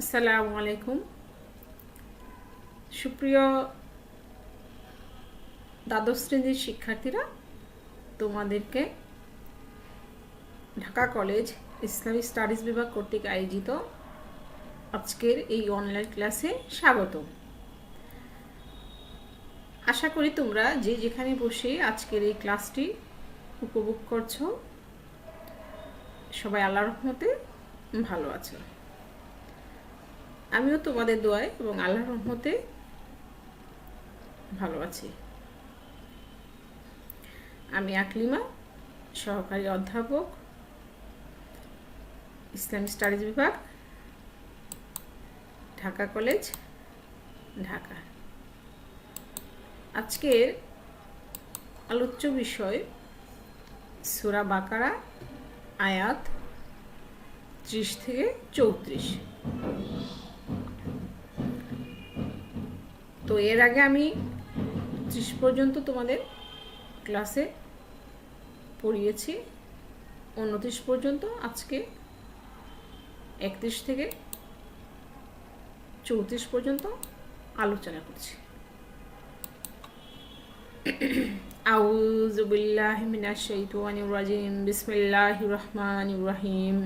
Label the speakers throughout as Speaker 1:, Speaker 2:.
Speaker 1: আসসালামু আলাইকুম। সুপ্রিয় দ্বাদশ শ্রেণির শিক্ষার্থীরা, তোমাদেরকে ঢাকা কলেজ ইসলামী স্টাডিজ বিভাগ কর্তৃক আয়োজিত আজকের এই অনলাইন ক্লাসে স্বাগত আশা করি তোমরা যে যেখানে বসে আজকের এই ক্লাসটি উপভোগ করছ, সবাই আল্লাহ রহমতে ভালো আছো। আমিও তোমাদের দোয়ায় এবং আল্লাহর রহমতে ভালো আছি। আমি আকলিমা, সহকারী অধ্যাপক ইসলামিক স্টাডিজ বিভাগ, ঢাকা কলেজ, ঢাকা। আজকের আলোচ্য বিষয় সুরা বাকারা, আয়াত ত্রিশ থেকে চৌত্রিশ। তো এর আগে আমি ত্রিশ পর্যন্ত তোমাদের ক্লাসে পড়িয়েছি, উনত্রিশ পর্যন্ত, আজকে একত্রিশ থেকে চৌত্রিশ পর্যন্ত আলোচনা করছি। আউযু বিল্লাহি মিনাশ শাইতানির রাজিম, বিসমিল্লাহির রহমানির রহিম।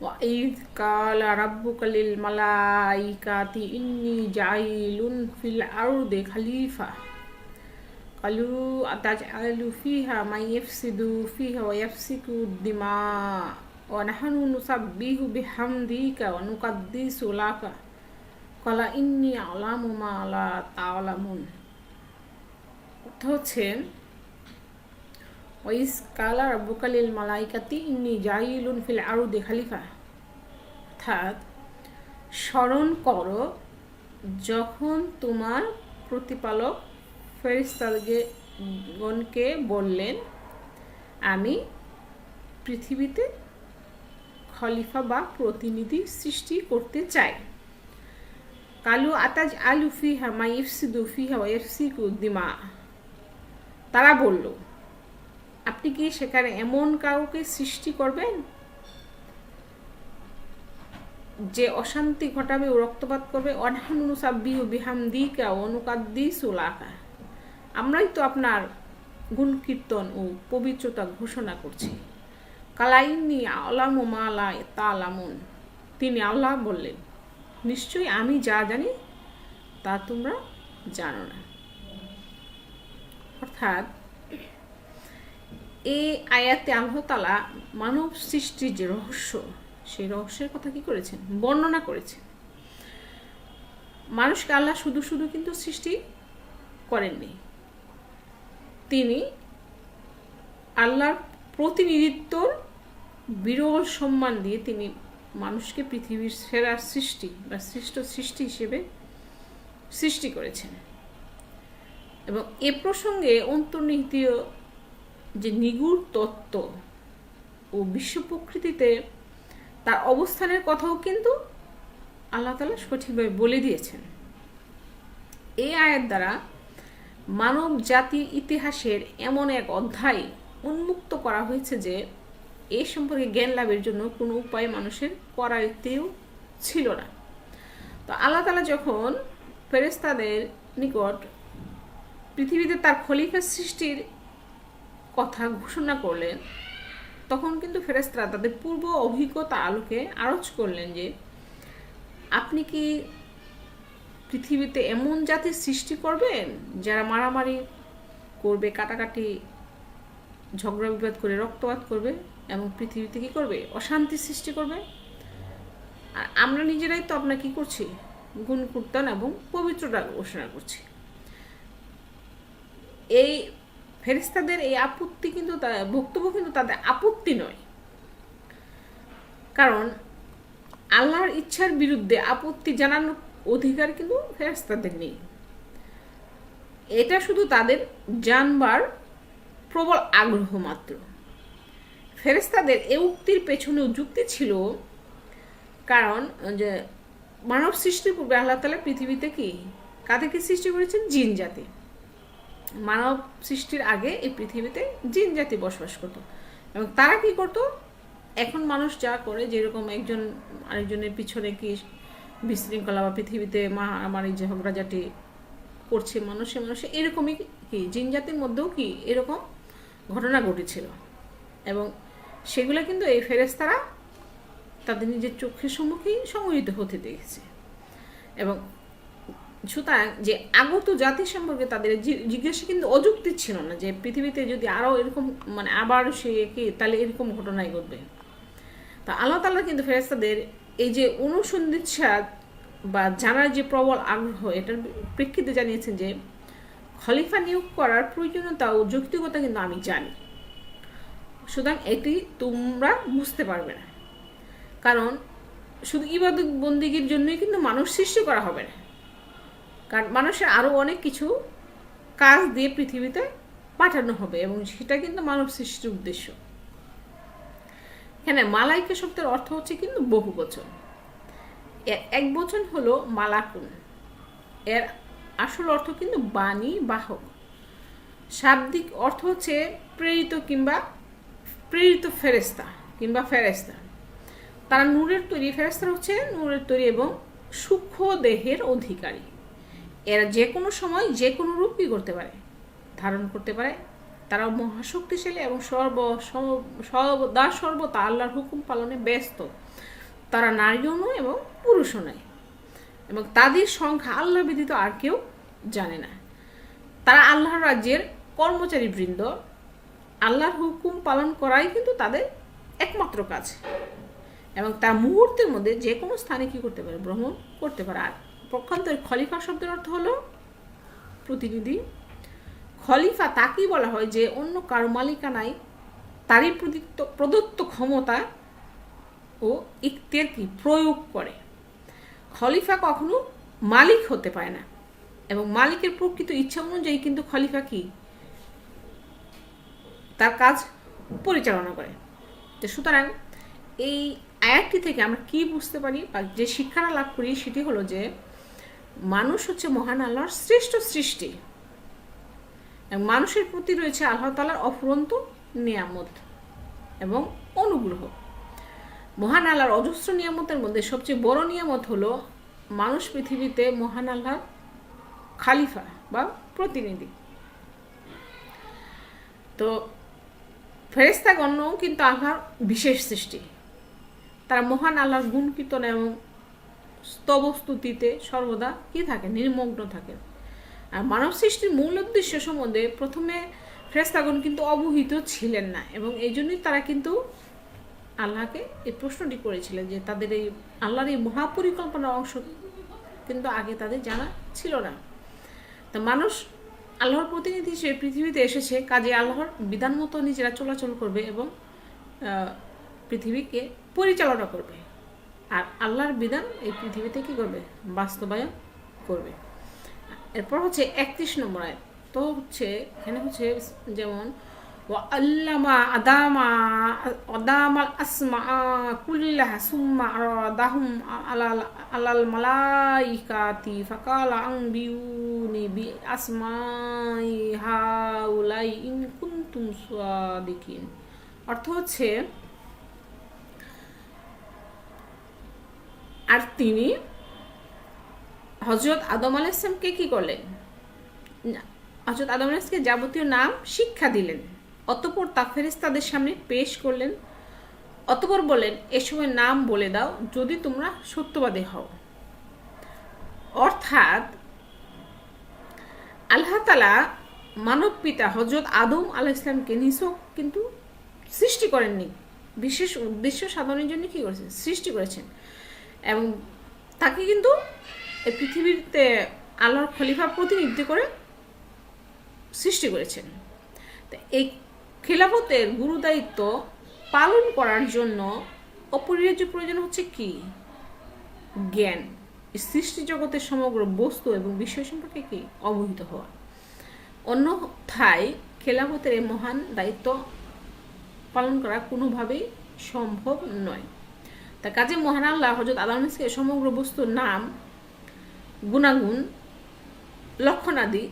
Speaker 1: وإذ قال ربك للملائكة إني جاعل في الأرض خليفة قالوا أتجعل فيها من يفسد فيها ويفسك الدماء ونحن نسبح بحمدك ونقدس لك قال إني أعلم ما لا تعلمون অর্থ হচ্ছে ওইস কালা রব্বুকালিল মালাইকাতি ইন্নি জাইলুন ফিল আরু দেখালিফা অর্থাৎ, স্মরণ করো যখন তোমার প্রতিপালক ফেরিস্তাগণকে বললেন, আমি পৃথিবীতে খলিফা বা প্রতিনিধি সৃষ্টি করতে চাই। কালু আতাজ আলু ফিহা মাই ইফসিদু ফিহা ওয়েফসিকু দিমা। তারা বলল আপনি কি সেখানে এমন কাউকে সৃষ্টি করবেন? যে অশান্তি ঘটাবে, ও রক্তপাত করবে আমরাই তো আপনার গুণ কীর্তন ও পবিত্রতা ঘোষণা করছি। কালাইনি আলাম তিনি আল্লাহ বললেন, নিশ্চয়ই আমি যা জানি, তা তোমরা জানো না। অর্থাৎ এই আয়াতে আল্লাহ তালা মানব সৃষ্টির যে রহস্য, সেই রহস্যের কথা কি করেছেন? বর্ণনা করেছেন। মানুষকে আল্লাহ শুধু শুধু কিন্তু সৃষ্টি করেননি। তিনি আল্লাহর প্রতিনিধিত্বর বিরল সম্মান দিয়ে তিনি মানুষকে পৃথিবীর সেরা সৃষ্টি বা সৃষ্ট সৃষ্টি হিসেবে সৃষ্টি করেছেন। এবং এ প্রসঙ্গে অন্তর্নিহিত যে নিগুড় তত্ত্ব ও বিশ্ব প্রকৃতিতে তার অবস্থানের কথাও কিন্তু আল্লাহ তালা সঠিকভাবে বলে দিয়েছেন। এই আয়ের দ্বারা মানব জাতির ইতিহাসের এমন এক অধ্যায় উন্মুক্ত করা হয়েছে যে এ সম্পর্কে জ্ঞান লাভের জন্য কোনো উপায় মানুষের করাইতেও ছিল না। তো আল্লাহ তালা যখন ফেরেস্তাদের নিকট পৃথিবীতে তার খলিফা সৃষ্টির কথা ঘোষণা করলেন, তখন কিন্তু ফেরেস্তারা তাদের পূর্ব অভিজ্ঞতা আলোকে আরজ করলেন যে, আপনি কি পৃথিবীতে এমন জাতির সৃষ্টি করবেন যারা মারামারি করবে, কাটাকাটি, ঝগড়া বিবাদ করে রক্তপাত করবে এবং পৃথিবীতে কী করবে? অশান্তি সৃষ্টি করবে? আর আমরা নিজেরাই তো আপনার কী করছি? গুণ কীর্তন এবং পবিত্রতা ঘোষণা করছি। এই ফেরিস্তাদের এই আপত্তি কিন্তু বক্তব্য কিন্তু তাদের আপত্তি নয়। কারণ আল্লাহর ইচ্ছার বিরুদ্ধে আপত্তি জানানোর অধিকার কিন্তু ফেরেস্তাদের নেই। এটা শুধু তাদের জানবার প্রবল আগ্রহ মাত্র। ফেরেস্তাদের এ উক্তির পেছনেও যুক্তি ছিল, কারণ যে মানব সৃষ্টির পূর্বে আল্লাহ তালা পৃথিবীতে কি? কাদেরকে সৃষ্টি করেছেন? জিন জাতি মানব সৃষ্টির আগে এই পৃথিবীতে জিন জাতি বসবাস করত। এবং তারা কি করত? এখন মানুষ যা করে, যেরকম একজন আরেকজনের পিছনে কি বিশৃঙ্খলা বা পৃথিবীতে মারামারি ঝগড়াঝাটি করছে মানুষে মানুষে, এরকমই কি? জিন জাতির মধ্যেও কি এরকম ঘটনা ঘটেছিল? এবং সেগুলো কিন্তু এই ফেরেস্তারা তাদের নিজের চোখের সম্মুখেই সংগঠিত হতে দেখেছে। এবং সুতরাং যে আগত জাতি সম্পর্কে তাদের জিজ্ঞাসা কিন্তু অযুক্তি ছিল না যে পৃথিবীতে যদি আরও এরকম মানে আবার সে কি তাহলে এরকম ঘটনাই ঘটবে। তা আল্লাহ তাআলা কিন্তু ফেরেস্তাদের এই যে অনুসন্ধিৎসা বা জানার যে প্রবল আগ্রহ, এটার প্রেক্ষিতে জানিয়েছেন যে খলিফা নিয়োগ করার প্রয়োজনীয়তা ও যৌক্তিকতা কিন্তু আমি জানি। সুতরাং এটি তোমরা বুঝতে পারবে না। কারণ শুধু ইবাদত বন্দিগির জন্যই কিন্তু মানুষ সৃষ্টি করা হবে না। কারণ মানুষের আরও অনেক কিছু কাজ দিয়ে পৃথিবীতে পাঠানো হবে এবং সেটা কিন্তু মানব সৃষ্টির উদ্দেশ্য। এখানে মালাইকা শব্দের অর্থ হচ্ছে কিন্তু বহু বচন। এক বচন হলো মালাকুন এর আসল অর্থ কিন্তু বাণী, বাহক। শাব্দিক অর্থ হচ্ছে প্রেরিত কিংবা প্রেরিত ফেরেস্তা কিংবা ফেরেস্তা তারা নূরের তৈরি ফেরেস্তা হচ্ছে নূরের তৈরি এবং সূক্ষ্ম দেহের অধিকারী। এরা যে কোনো সময় যে কোনো রূপ কি করতে পারে, ধারণ করতে পারে। তারা মহাশক্তিশালী এবং সর্ব- সর্বদা সর্বতা আল্লাহর হুকুম পালনে ব্যস্ত। তারা নারীও নয় এবং পুরুষও নয় এবং তাদের সংখ্যা আল্লাহ ব্যতীত আর কেউ জানে না। তারা আল্লাহর রাজ্যের কর্মচারী বৃন্দ। আল্লাহর হুকুম পালন করাই কিন্তু তাদের একমাত্র কাজ। এবং তার মুহূর্তের মধ্যে যে কোনো স্থানে কি করতে পারে? ভ্রমণ করতে পারে। আর পক্ষান্তরে খলিফা শব্দের অর্থ হলো প্রতিনিধি। খলিফা তাকেই বলা হয় যে অন্য কারও মালিকানায় তারই প্রদত্ত প্রদত্ত ক্ষমতা ও ইক্তের কি প্রয়োগ করে। খলিফা কখনো মালিক হতে পারে না এবং মালিকের প্রকৃত ইচ্ছা অনুযায়ী কিন্তু খলিফা কি? তার কাজ পরিচালনা করে। তো সুতরাং এই আয়াতটি থেকে আমরা কি বুঝতে পারি বা যে শিক্ষাটা লাভ করি সেটি হলো যে মানুষ হচ্ছে মহান আল্লাহর শ্রেষ্ঠ সৃষ্টি। মানুষের প্রতি রয়েছে আল্লাহ তালার অফুরন্ত নিয়ামত এবং অনুগ্রহ। মহান আল্লাহর অজস্র নিয়ামতের মধ্যে সবচেয়ে বড় নিয়ামত হলো মানুষ পৃথিবীতে মহান আল্লাহর খালিফা বা প্রতিনিধি। তো ফেরেস্তাগণও কিন্তু আল্লাহর বিশেষ সৃষ্টি। তারা মহান আল্লাহর গুণ কীর্তন এবং স্তবস্তুতিতে সর্বদা কি থাকে? নির্মগ্ন থাকে। আর মানব সৃষ্টির মূল উদ্দেশ্য সম্বন্ধে প্রথমে ফেরেস্তাগণ কিন্তু অবহিত ছিলেন না এবং এই জন্যই তারা কিন্তু আল্লাহকে এই প্রশ্নটি করেছিলেন যে তাদের এই আল্লাহর এই মহাপরিকল্পনার অংশ কিন্তু আগে তাদের জানা ছিল না। তা মানুষ আল্লাহর প্রতিনিধি হিসেবে পৃথিবীতে এসেছে, কাজে আল্লাহর বিধান মতো নিজেরা চলাচল করবে এবং পৃথিবীকে পরিচালনা করবে। আর আল্লাহর বিধান এই পৃথিবীতে কি করবে, বাস্তবায়ন করবে। এরপর হচ্ছে একত্রিশ নম্বর আয়াত। তো হচ্ছে, এখানে হচ্ছে যেমন আল্লামা আদামা আদামাল আসমা কুল্লাহ সুম্মা আরাদাহুম আলাল আলাল মালাইকাতি ফাকালা আনবিউনি বি আসমাই হাউলাই ইন কুনতুম সাদিকিন। অর্থ হচ্ছে আর তিনি হজরত আদম আলাইসলামকে কি করলেন? হজরত আদম আলাইসলামকে যাবতীয় নাম শিক্ষা দিলেন। অতপর তা ফেরেশতাদের সামনে পেশ করলেন। অতপর বলেন এ সময় নাম বলে দাও, যদি তোমরা সত্যবাদী হও। অর্থাৎ আল্লাহ তালা মানব পিতা হজরত আদম আলাহ ইসলামকে নিছক, কিন্তু সৃষ্টি করেননি। বিশেষ উদ্দেশ্য সাধনের জন্য কি করেছেন? সৃষ্টি করেছেন। এবং তাকে কিন্তু এই পৃথিবীতে আল্লাহর খলিফা প্রতিনিধি করে সৃষ্টি করেছেন। এই খেলাফতের গুরুদায়িত্ব পালন করার জন্য অপরিহার্য প্রয়োজন হচ্ছে কি? জ্ঞান। সৃষ্টি জগতের সমগ্র বস্তু এবং বিষয় সম্পর্কে কি? অবহিত হওয়া। অন্যথায় খেলাফতের এই মহান দায়িত্ব পালন করা কোনোভাবেই সম্ভব নয়। তা কাজে মহান আল্লাহ হজরত আদামকে সমগ্র বস্তুর নাম, গুণাগুণ, লক্ষণাদি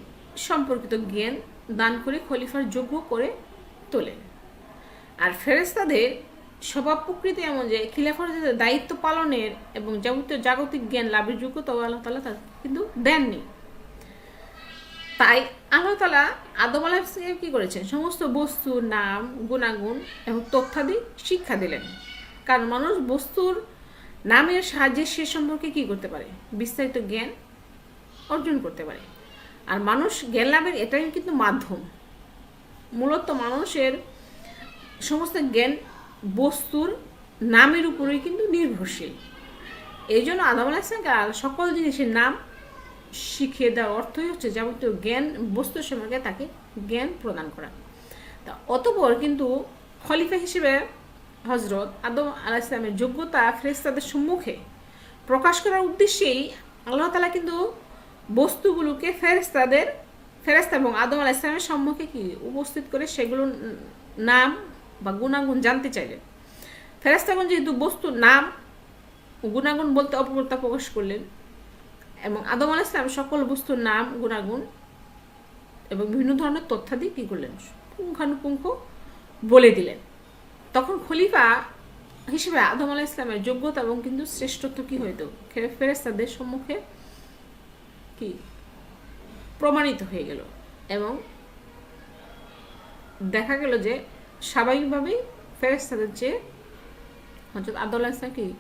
Speaker 1: সম্পর্কিত জ্ঞান দান করে খলিফার যোগ্য করে তোলেন। আর ফেরেস্তাদের স্বভাব প্রকৃতি এমন যে খিলাফত দায়িত্ব পালনের এবং যাবতীয় জাগতিক জ্ঞান লাভের যোগ্যতাও আল্লাহ তালা তার কিন্তু দেননি। তাই আল্লাহ তালা আদম আলাহিসামকে কি করেছেন? সমস্ত বস্তুর নাম, গুণাগুণ এবং তথ্যাদি শিক্ষা দিলেন। কারণ মানুষ বস্তুর নামের সাহায্যে সে সম্পর্কে কি করতে পারে? বিস্তারিত জ্ঞান অর্জন করতে পারে। আর মানুষ জ্ঞান লাভের এটাই কিন্তু মাধ্যম। মূলত মানুষের সমস্ত জ্ঞান বস্তুর নামের উপরেই কিন্তু নির্ভরশীল। এই জন্য আদম আলাহিসামকে সকল জিনিসের নাম শিখিয়ে দেওয়ার অর্থই হচ্ছে যাবতীয় জ্ঞান, বস্তু সম্পর্কে তাকে জ্ঞান প্রদান করা। তা অতপর কিন্তু খলিফা হিসেবে হজরত আদম আলাহ ইসলামের যোগ্যতা ফেরেস্তাদের সম্মুখে প্রকাশ করার উদ্দেশ্যেই আল্লাহ তালা কিন্তু বস্তুগুলোকে ফেরেস্তাদের ফেরেস্তা এবং আদম আলাহ ইসলামের সম্মুখে কি উপস্থিত করে সেগুলোর নাম বা গুণাগুণ জানতে চাইলেন। ফেরেস্তাগণ যেহেতু বস্তুর নাম গুণাগুণ বলতে অপকর্তা প্রকাশ করলেন এবং আদম আল ইসলাম সকল বস্তুর নাম, গুণাগুণ এবং বিভিন্ন ধরনের তথ্যাদি কী করলেন? পুঙ্খানুপুঙ্খ বলে দিলেন। তখন খলিফা হিসেবে আদম আলাহ ইসলামের যোগ্যতা এবং কিন্তু শ্রেষ্ঠত্ব কি হইতো? ফেরেস্তাদের সম্মুখে কি? প্রমাণিত হয়ে গেল এবং দেখা গেল যে স্বাভাবিকভাবেই ফেরেস্তাদের চেয়ে হজরত আদুল্লাহ ইসলাম কি?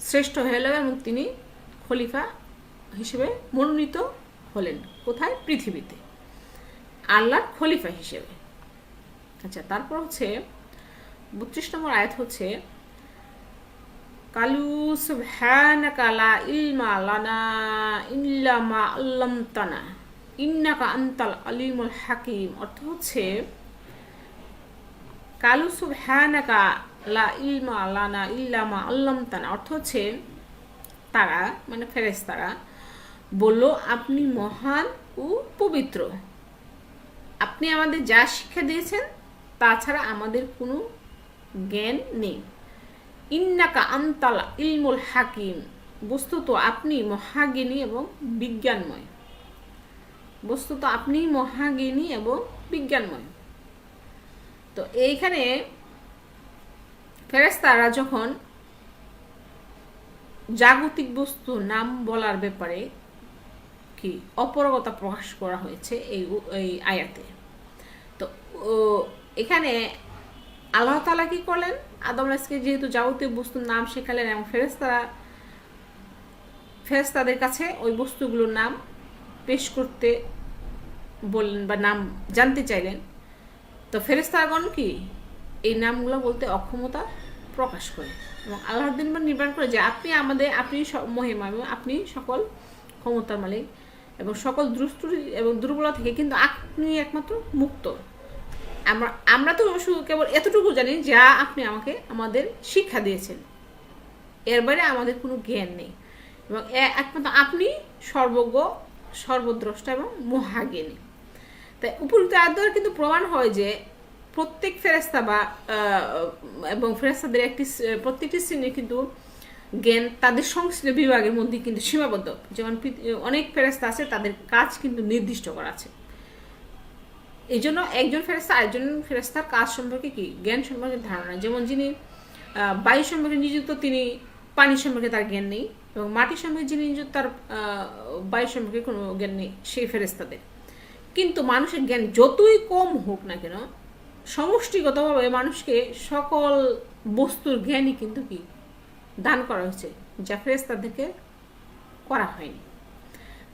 Speaker 1: শ্রেষ্ঠ হয়ে গেল এবং তিনি খলিফা হিসেবে মনোনীত হলেন কোথায়? পৃথিবীতে। আল্লাহর খলিফা হিসেবে। আচ্ছা তারপর হচ্ছে বত্রিশ নম্বর আয়াত হচ্ছে, কালু সুবহানাকা ইলমা লানা ইন্নাকা আলিমুল হাকিম। অর্থ হচ্ছে, কালু সুবহানাকা লা ইলমা লানা অর্থ হচ্ছে, তারা মানে বলল, আপনি মহান ও পবিত্র। আপনি আমাদের যা শিক্ষা দিয়েছেন, তাছাড়া আমাদের কোনো জ্ঞান নেই। ইন্নাকা আন্তালা ইলমুল হাকিম। বস্তুত আপনি মহাজ্ঞানী এবং বিজ্ঞানময়। বস্তুত আপনি মহাজ্ঞানী এবং বিজ্ঞানময়। তো এইখানে ফেরেস্তারা যখন জাগতিক বস্তু নাম বলার ব্যাপারে কি অপরগতা প্রকাশ করা হয়েছে এই এই আয়াতে। তো এখানে আল্লাহ তালা কি করলেন? আদম আলাইসকে যেহেতু যাবতীয় বস্তুর নাম শেখালেন এবং ফেরেস্তারা ফেরেস্তাদের কাছে ওই বস্তুগুলোর নাম পেশ করতে বললেন বা নাম জানতে চাইলেন। তো ফেরেস্তাগণ কি এই নামগুলো বলতে অক্ষমতা প্রকাশ করে এবং আল্লাহর দিন নির্মাণ করে যে আপনি আমাদের, আপনি মহিমা এবং আপনি সকল ক্ষমতার মালিক এবং সকল দুস্তুরি এবং দুর্বলতা থেকে কিন্তু আপনি একমাত্র মুক্ত। আমরা আমরা তো কেবল এতটুকু জানি যা আপনি আমাকে আমাদের শিক্ষা দিয়েছেন। এর বাইরে আমাদের কোনো জ্ঞান নেই। এবং একমাত্র আপনি সর্বজ্ঞ, সর্বদ্রষ্টা এবং মহাজ্ঞানী। তাই উপযুক্ত আদর কিন্তু প্রমাণ হয় যে প্রত্যেক ফেরেস্তা বা এবং ফেরেস্তাদের একটি প্রত্যেকটি শ্রেণির কিন্তু জ্ঞান তাদের সংশ্লিষ্ট বিভাগের মধ্যে কিন্তু সীমাবদ্ধ। যেমন অনেক ফেরেস্তা আছে, তাদের কাজ কিন্তু নির্দিষ্ট করা আছে। এই জন্য একজন ফেরেস্তা আরেকজন ফেরেস্তার কাজ সম্পর্কে কি? জ্ঞান সম্পর্কে ধারণা। যেমন যিনি বায়ু সম্পর্কে নিযুক্ত, তিনি পানি সম্পর্কে তার জ্ঞান নেই এবং মাটি সম্পর্কে যিনি নিযুক্ত, তার বায়ু সম্পর্কে কোনো জ্ঞান নেই, সেই ফেরেস্তাদের কিন্তু মানুষের জ্ঞান যতই কম হোক না কেন, সমষ্টিগতভাবে মানুষকে সকল বস্তুর জ্ঞানই কিন্তু কি? দান করা হয়েছে, যা তাদেরকে করা হয়নি।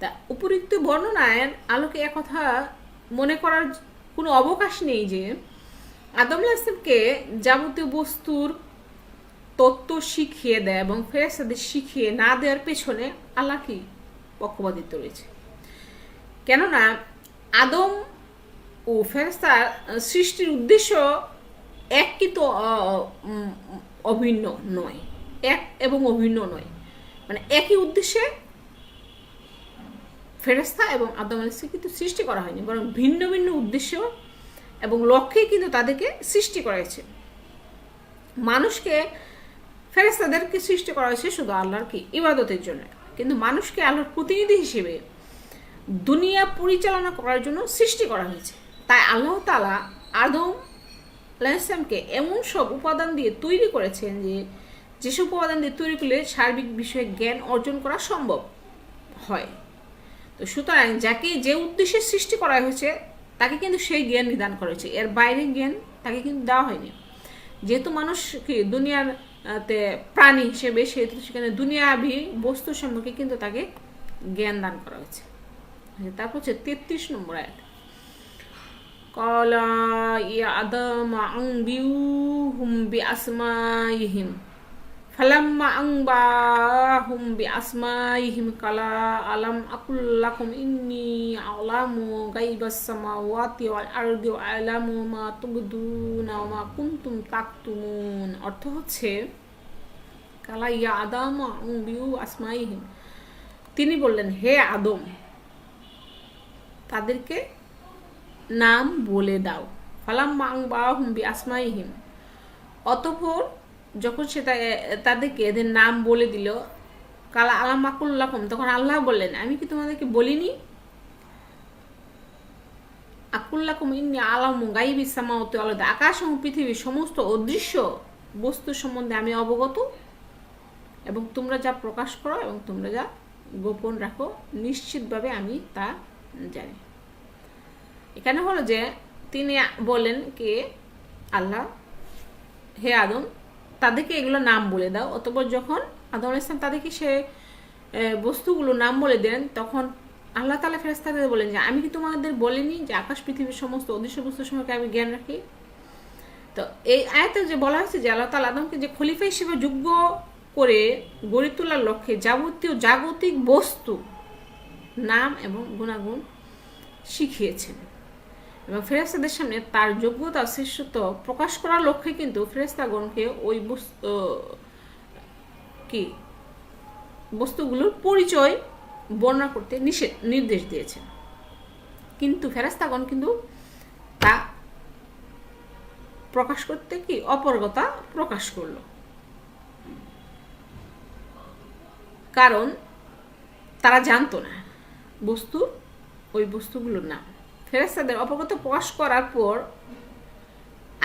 Speaker 1: তা উপরিক্ত বর্ণনায় আলোকে একথা মনে করার কোনো অবকাশ নেই যে আদম ইসলামকে যাবতীয় বস্তুর তত্ত্ব শিখিয়ে দেয় এবং ফেরেস্তাদের শিখিয়ে না দেওয়ার পেছনে আল্লাহ কি পক্ষপাতিত্ব রয়েছে। কেননা আদম ও ফেরেস্তার সৃষ্টির উদ্দেশ্য এক কিন্তু অভিন্ন নয়। এক এবং অভিন্ন নয়। মানে একই উদ্দেশ্যে ফেরেস্তা এবং আদম আলিসকে কিন্তু সৃষ্টি করা হয়নি, বরং ভিন্ন ভিন্ন উদ্দেশ্য এবং লক্ষ্যে কিন্তু তাদেরকে সৃষ্টি করা হয়েছে। মানুষকে ফেরেস্তাদেরকে সৃষ্টি করা হয়েছে শুধু আল্লাহর কি? ইবাদতের জন্য। কিন্তু মানুষকে আল্লাহর প্রতিনিধি হিসেবে দুনিয়া পরিচালনা করার জন্য সৃষ্টি করা হয়েছে। তাই আল্লাহ তালা আদম আল্লাহ ইসলামকে এমন সব উপাদান দিয়ে তৈরি করেছেন যে, যেসব উপাদান দিয়ে তৈরি করলে সার্বিক বিষয়ে জ্ঞান অর্জন করা সম্ভব হয়। তো সুতরাং যাকে যে উদ্দেশ্যে সৃষ্টি করা হয়েছে, তাকে কিন্তু সেই জ্ঞান নিদান করা হয়েছে। এর বাইরে জ্ঞান তাকে কিন্তু দেওয়া হয়নি। যেহেতু মানুষ কি দুনিয়ার তে প্রাণী হিসেবে, সেহেতু সেখানে দুনিয়াভি বস্তু সম্পর্কে কিন্তু তাকে জ্ঞান দান করা হয়েছে। আচ্ছা, তারপর হচ্ছে তেত্রিশ নম্বর আয়াত। কলা আদম আং বিউ হুম বি আসমা ইহিম ফালাম্মা আংবাহুম বি আসমাইহিম কালা আলাম আকুল্লাকুম ইন্নি আলামু গাইবাস সামাওয়াতি ওয়াল আরদি ওয়া আলামু মা তুবদুনা ওয়া মা কুনতুম তাকতুমুন অর্থ হচ্ছে কালা ইয়া আদাম বিউ আসমাইহিম তিনি বললেন, হে আদম, তাদেরকে নাম বলে দাও। ফালাম্মা আংবাহুম বি আসমাইহিম অতঃপর যখন সে তাদেরকে এদের নাম বলে দিল, কালা আলাম আকুল্লাহম তখন আল্লাহ বললেন, আমি কি তোমাদেরকে বলিনি? আকুল্লাকুম ইন্নি আলাম গাইবি সামাওতে আলাদা আকাশ এবং পৃথিবীর সমস্ত অদৃশ্য বস্তু সম্বন্ধে আমি অবগত, এবং তোমরা যা প্রকাশ করো এবং তোমরা যা গোপন রাখো, নিশ্চিতভাবে আমি তা জানি। এখানে হলো যে, তিনি বলেন কে? আল্লাহ। হে আদম তাদেরকে এগুলো নাম বলে দাও। অতপর যখন আদম ইসলাম তাদেরকে সে বস্তুগুলো নাম বলে দেন, তখন আল্লাহ তালা ফেরেস্তাদের বলেন যে, আমি কি তোমাদের বলিনি যে আকাশ পৃথিবীর সমস্ত অদৃশ্য বস্তুর সম্পর্কে আমি জ্ঞান রাখি? তো এই আয়তে যে বলা হয়েছে যে আল্লাহ তালা আদমকে যে খলিফা হিসেবে যোগ্য করে গড়ে তোলার লক্ষ্যে যাবতীয় জাগতিক বস্তু, নাম এবং গুণাগুণ শিখিয়েছেন। এবং ফেরেস্তাদের সামনে তার যোগ্যতা শ্রেষ্ঠত্ব প্রকাশ করার লক্ষ্যে কিন্তু ফেরেস্তাগণকে ওই বস্তু কি? বস্তুগুলোর পরিচয় বর্ণনা করতে নিষেধ, নির্দেশ দিয়েছেন। কিন্তু ফেরাস্তাগণ কিন্তু তা প্রকাশ করতে কি অপরগতা প্রকাশ করল। কারণ তারা জানতো না বস্তু, ওই বস্তুগুলোর নাম। ফেরেস্তাদের অপগত প্রকাশ করার পর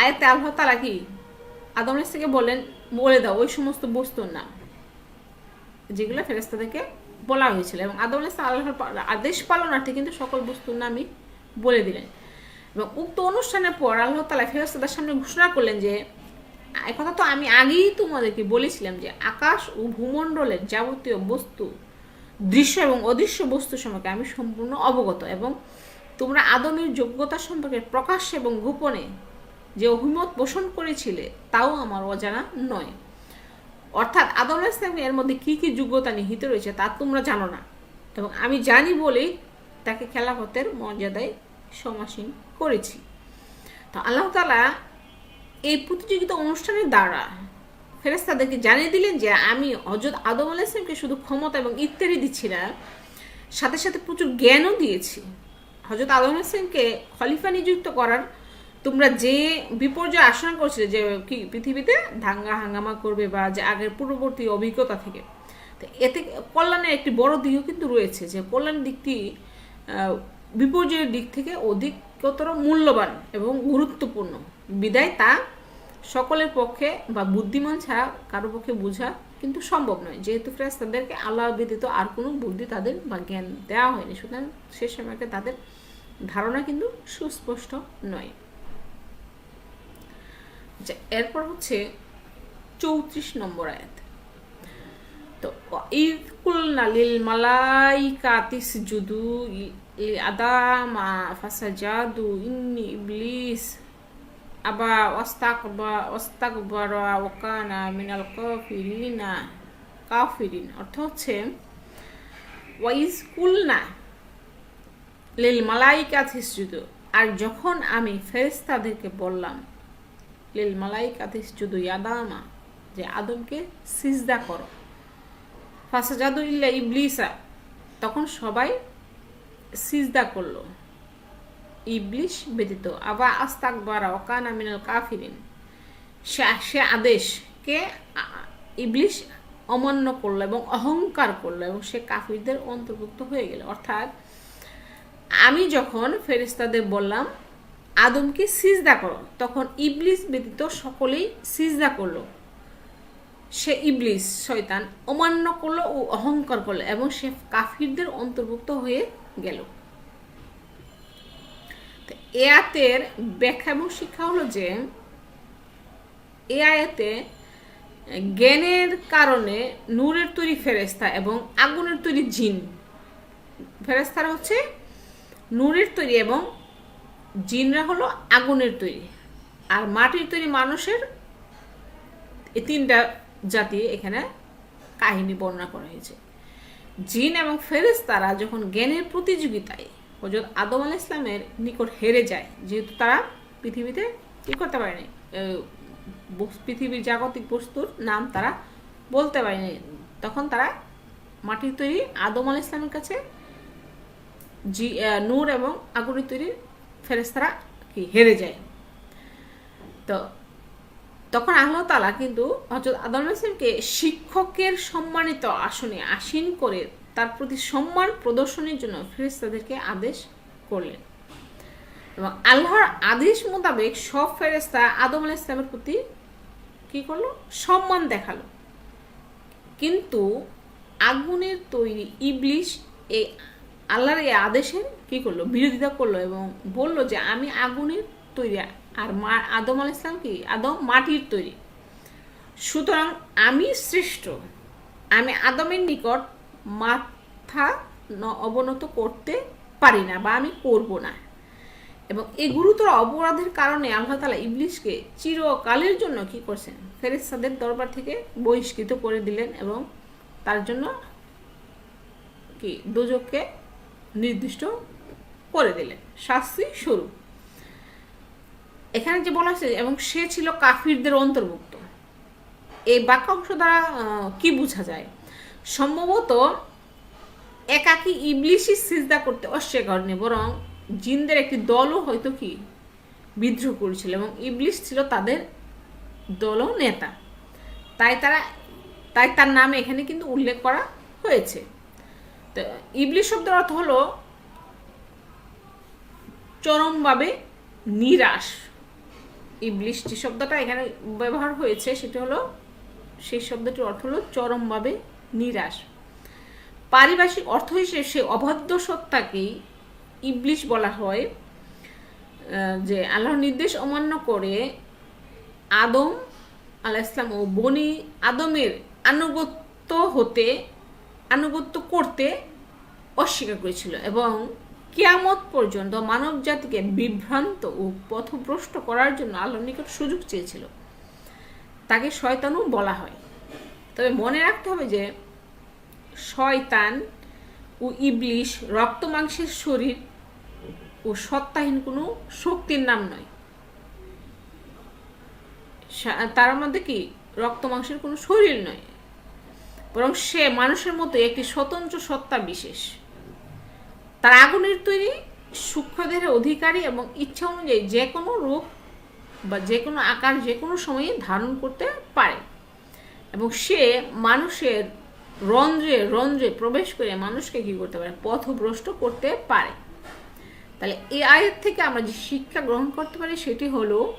Speaker 1: আয়তে আল্লাহ তালা কি? আদম থেকে বলেন বলে দাও, ওই সমস্ত বস্তুর নাম যেগুলো ফেরেস্তাদেরকে বলা হয়েছিল। এবং আদম ইসলাম আল্লাহর আদেশ পালনার্থে কিন্তু সকল বস্তুর নামই বলে দিলেন। এবং উক্ত অনুষ্ঠানের পর আল্লাহ তালা ফেরস্তাদের সামনে ঘোষণা করলেন যে কথা তো আমি আগেই তোমাদেরকে বলেছিলাম যে, আকাশ ও ভূমণ্ডলের যাবতীয় বস্তু, দৃশ্য এবং অদৃশ্য বস্তু সম্পর্কে আমি সম্পূর্ণ অবগত এবং তোমরা আদমের যোগ্যতা সম্পর্কে প্রকাশ এবং গোপনে যে অভিমত পোষণ করেছিলে, তাও আমার অজানা নয়। অর্থাৎ আদম ইসলাম এর মধ্যে কী কী যোগ্যতা নিহিত রয়েছে, তা তোমরা জানো না। এবং আমি জানি বলেই তাকে খেলাফতের মর্যাদায় সমাসীন করেছি। তো আল্লাহ তালা এই প্রতিযোগিতা অনুষ্ঠানের দ্বারা ফেরেস্তাদেরকে জানিয়ে দিলেন যে, আমি হজরত আদম আলাহ ইসলামকে শুধু ক্ষমতা এবং ইত্যাদি দিচ্ছি না, সাথে সাথে প্রচুর জ্ঞানও দিয়েছি। হজরত আদম হোসেনকে খলিফা নিযুক্ত করার তোমরা যে বিপর্যয় আশঙ্কা করছিলে যে কি পৃথিবীতে দাঙ্গা হাঙ্গামা করবে বা যে আগের পূর্ববর্তী অভিজ্ঞতা থেকে, তো এতে কল্যাণের একটি বড় দিকও কিন্তু রয়েছে যে কল্যাণের দিকটি বিপর্যয়ের দিক থেকে অধিকতর মূল্যবান এবং গুরুত্বপূর্ণ। বিদায় তা সকলের পক্ষে বা বুদ্ধিমান ছাড়া কারও পক্ষে বোঝা কিন্তু সম্ভব নয়। যেহেতু ফ্রেস তাদেরকে আল্লাহ ব্যতীত আর কোনো বুদ্ধি তাদের বা জ্ঞান দেওয়া হয়নি, সুতরাং সে সময়কে তাদের ধারণা কিন্তু সুস্পষ্ট নয়। আচ্ছা এরপর হচ্ছে চৌত্রিশ নম্বর আয়াত। তো ঈদ কুলনা লিল মালাইকাতিস জুদু আদামা ফাসাজাদু ইন্নি ইবলিস আবা ওয়াস্তাকবা, ওয়াস্তাকবারা ওয়াকানা মিনাল কাফিরিনা, কাফিরিন। অর্থ হচ্ছে, ওয়াইজ কুলনা লিল মালাইকাতিস জুদু আর যখন আমি ফেরেস্তাদেরকে বললাম, লিল মালাইকাতিস জুদু ইয়াদামা যে আদমকে সিজদা করো। ফাসাজাদু ইল্লা ইবলিসা। তখন সবাই সিজদা করল। ইবলিশ ব্যতীত আবার আস্তাক বারা ওকান আমিনাল কাফিরিন। সে আদেশকে ইবলিশ অমান্য করল এবং অহংকার করল এবং সে কাফিরদের অন্তর্ভুক্ত হয়ে গেল। অর্থাৎ আমি যখন ফেরিস্তাদের বললাম, আদমকে সিজদা করো, তখন ইবলিস ব্যতীত সকলেই সিজদা করল। সে ইবলিস, শয়তান, অমান্য করল ও অহংকার করল এবং সে কাফিরদের অন্তর্ভুক্ত হয়ে গেল। এ আয়াতের ব্যাখ্যা এবং শিক্ষা হলো যে, এ আয়াতে জ্ঞানের কারণে নূরের তৈরি ফেরেস্তা এবং আগুনের তৈরি জিন। ফেরেস্তারা হচ্ছে নূরের তৈরি এবং জিনরা হলো আগুনের তৈরি। আর মাটির তৈরি মানুষের এই তিনটা জাতি এখানে কাহিনী বর্ণনা করা হয়েছে। জিন এবং ফেরেস্তারা যখন জ্ঞানের প্রতিযোগিতায় হজরত আদম আল ইসলামের নিকট হেরে যায়, যেহেতু তারা পৃথিবীতে কী করতে পারেনি পৃথিবীর জাগতিক বস্তুর নাম তারা বলতে পারেনি তখন তারা মাটির তৈরি আদম আল ইসলামের কাছে জি নূর এবং আগুনের তৈরি ফেরেস্তারা কি, হেরে যায়। তো তখন আল্লাহ তালা কিন্তু হজরত আদম ইসলামকে শিক্ষকের সম্মানিত আসনে আসীন করে তার প্রতি সম্মান প্রদর্শনের জন্য ফেরেস্তাদেরকে আদেশ করলেন। এবং আল্লাহর আদেশ মোতাবেক সব ফেরেস্তা আদম আলাহ ইসলামের প্রতি কি করল? সম্মান দেখাল। কিন্তু আগুনের তৈরি ইবলিশ এই আল্লাহর এই আদেশের কি করল? বিরোধিতা করল এবং বলল যে, আমি আগুনের তৈরি, আর মা, আদম আল ইসলাম কি? আদম মাটির তৈরি। সুতরাং আমি শ্রেষ্ঠ। আমি আদমের নিকট মাথা অবনত করতে পারি না বা আমি করব না। এবং এই গুরুতর অপরাধের কারণে আল্লাহ তালা ইবলিশকে চিরকালের জন্য কি করছেন? ফেরেস্তাদের দরবার থেকে বহিষ্কৃত করে দিলেন এবং তার জন্য কি? দুজককে নির্দিষ্ট করে দিলেন শাস্তি স্বরূপ এখানে যে বলা হচ্ছে এবং সে ছিল কাফিরদের অন্তর্ভুক্ত। এই বাক্যাংশ দ্বারা কি বোঝা যায়? সম্ভবত একাকি ইবলিশই সিজদা করতে অস্বীকার নেই বরং জিনদের একটি দলও হয়তো কি বিদ্রোহ করেছিল, এবং ইবলিশ ছিল তাদের দলও নেতা। তাই তারা, তাই তার নাম এখানে কিন্তু উল্লেখ করা হয়েছে। ইবলিশ শব্দের অর্থ হলো চরমভাবে নিরাশ। ইবলিশ যে শব্দটা এখানে ব্যবহার হয়েছে, সেটা হলো, সেই শব্দটির অর্থ হলো চরমভাবে নিরাশ। পারিভাষিক অর্থ হিসেবে সে অবাধ্য সত্তাকেই ইবলিশ বলা হয় যে আল্লাহর নির্দেশ অমান্য করে আদম আল্লাহ ইসলাম ও বনি আদমের আনুগত্য হতে আনুগত্য করতে অস্বীকার করেছিল এবং কেয়ামত পর্যন্ত মানব জাতিকে বিভ্রান্ত ও পথভ্রষ্ট করার জন্য আল্লাহর নিকট সুযোগ চেয়েছিল। তাকে শয়তানও বলা হয়। তবে মনে রাখতে হবে যে, শয়তান ও ইবলিশ রক্ত মাংসের শরীর ও সত্তাহীন কোনো শক্তির নাম নয়। তার মধ্যে কি রক্ত মাংসের কোনো শরীর নয়? বরং সে মানুষের মতো একটি স্বতন্ত্র সত্তা বিশেষ। তার আগুনের তৈরি সূক্ষ্মদের অধিকারী এবং ইচ্ছা অনুযায়ী যে কোনো রূপ বা যে কোনো আকার যে কোনো সময়ে ধারণ করতে পারে। এবং সে মানুষের রন্ধ্রে রন্ধ্রে প্রবেশ করে মানুষকে কী করতে পারে? পথভ্রষ্ট করতে পারে। তাহলে এই আয়ের থেকে আমরা যে শিক্ষা গ্রহণ করতে পারি সেটি হলো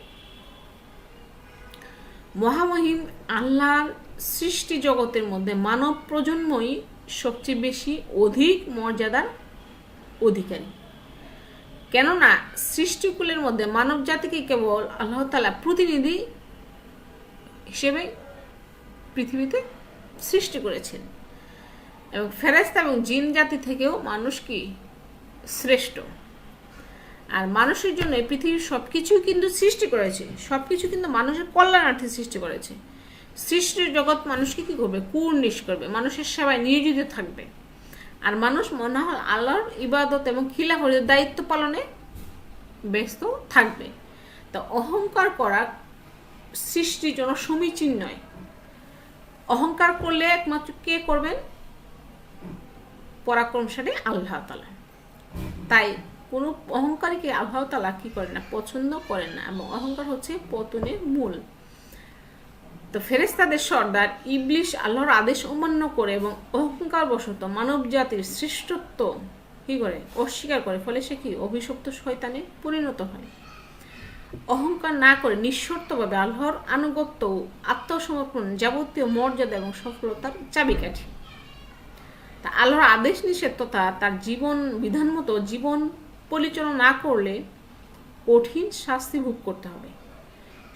Speaker 1: মহামহিম আল্লাহর সৃষ্টি জগতের মধ্যে মানব প্রজন্মই সবচেয়ে বেশি অধিক মর্যাদার অধিকারী। কেননা, সৃষ্টিকুলের মধ্যে মানব জাতিকে কেবল আল্লাহ তালা প্রতিনিধি হিসেবে পৃথিবীতে সৃষ্টি করেছেন এবং ফেরেস্তা এবং জিন জাতি থেকেও মানুষ কি শ্রেষ্ঠ? আর মানুষের জন্য পৃথিবীর সব কিছুই কিন্তু সৃষ্টি করেছে সব কিছু কিন্তু মানুষের কল্যাণার্থে সৃষ্টি করেছে। সৃষ্টির জগৎ মানুষকে কী করবে? কুর্নিশ করবে। মানুষের সেবায় নিয়োজিত থাকবে। আর মানুষ মনে হয় আল্লাহর ইবাদত এবং খিলাফতের দায়িত্ব পালনে ব্যস্ত থাকবে। তো অহংকার করা সৃষ্টির জন্য সমীচীন নয়। অহংকার করলে একমাত্র কে করবেন? পরাক্রমশালী আল্লাহ তালা তাই কোনো অহংকারীকে আল্লাহ তালা কি করে না, পছন্দ করেন না। এবং অহংকার হচ্ছে পতনের মূল। তো ফেরেস্তাদের সর্দার ইবলিশ আল্লাহর আদেশ অমান্য করে এবং অহংকার বশত মানব জাতির শ্রেষ্ঠত্ব কি করে? অস্বীকার করে। ফলে সে কি? অভিশপ্ত শয়তানে পরিণত হয়। অহংকার না করে নিঃশর্তভাবে আল্লাহর আনুগত্য আত্মসমর্পণ যাবতীয় মর্যাদা এবং সফলতার চাবিকাঠি। তা আল্লাহর আদেশ নিষেধ তথা তার জীবন বিধান মতো জীবন পরিচালনা না করলে কঠিন শাস্তি ভোগ করতে হবে।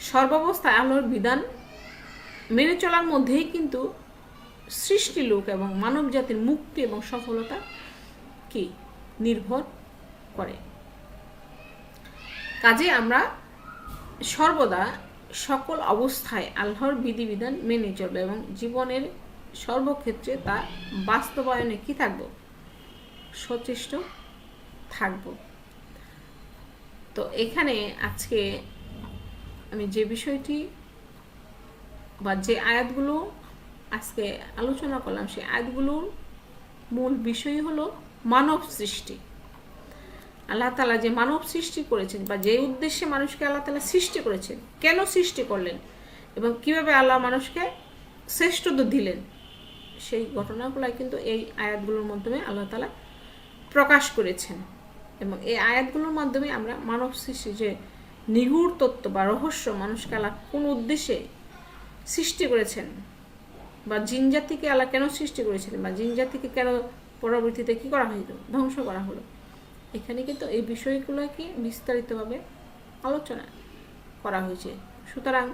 Speaker 1: সর্বাবস্থায় আল্লাহর বিধান মেনে চলার মধ্যেই কিন্তু সৃষ্টি লোক এবং মানব জাতির মুক্তি এবং সফলতা কি? নির্ভর করে। কাজে আমরা সর্বদা সকল অবস্থায় আল্লাহর বিধিবিধান মেনে চলবে এবং জীবনের সর্বক্ষেত্রে তা বাস্তবায়নে কি থাকব? সচেষ্ট থাকব। তো এখানে আজকে আমি যে বিষয়টি বা যে আয়াতগুলো আজকে আলোচনা করলাম, সেই আয়াতগুলোর মূল বিষয় হলো মানব সৃষ্টি। আল্লাহ তালা যে মানব সৃষ্টি করেছেন বা যে উদ্দেশ্যে মানুষকে আল্লাহ তালা সৃষ্টি করেছেন, কেন সৃষ্টি করলেন এবং কীভাবে আল্লাহ মানুষকে শ্রেষ্ঠত্ব দিলেন, সেই ঘটনাগুলাই কিন্তু এই আয়াতগুলোর মাধ্যমে আল্লাহ তালা প্রকাশ করেছেন। এবং এই আয়াতগুলোর মাধ্যমে আমরা মানব সৃষ্টি যে নিগুড় তত্ত্ব বা রহস্য মানুষকে আল্লাহ কোন উদ্দেশ্যে সৃষ্টি করেছেন? বা জিন জাতিকে আল্লাহ কেন সৃষ্টি করেছিলেন? বা জিন জাতিকে কেন পরবর্তীতে কি করা হইল? ধ্বংস করা হলো? এখানে কিন্তু এই বিষয়গুলোকে বিস্তারিতভাবে আলোচনা করা হয়েছে। সুতরাং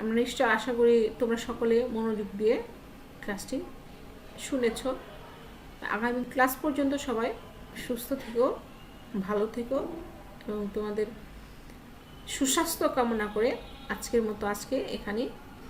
Speaker 1: আমরা নিশ্চয় আশা করি তোমরা সকলে মনোযোগ দিয়ে ক্লাসটি শুনেছ। আগামী ক্লাস পর্যন্ত সবাই সুস্থ থেকো, ভালো থেকো এবং তোমাদের সুস্বাস্থ্য কামনা করে আজকের মতো আজকে এখানে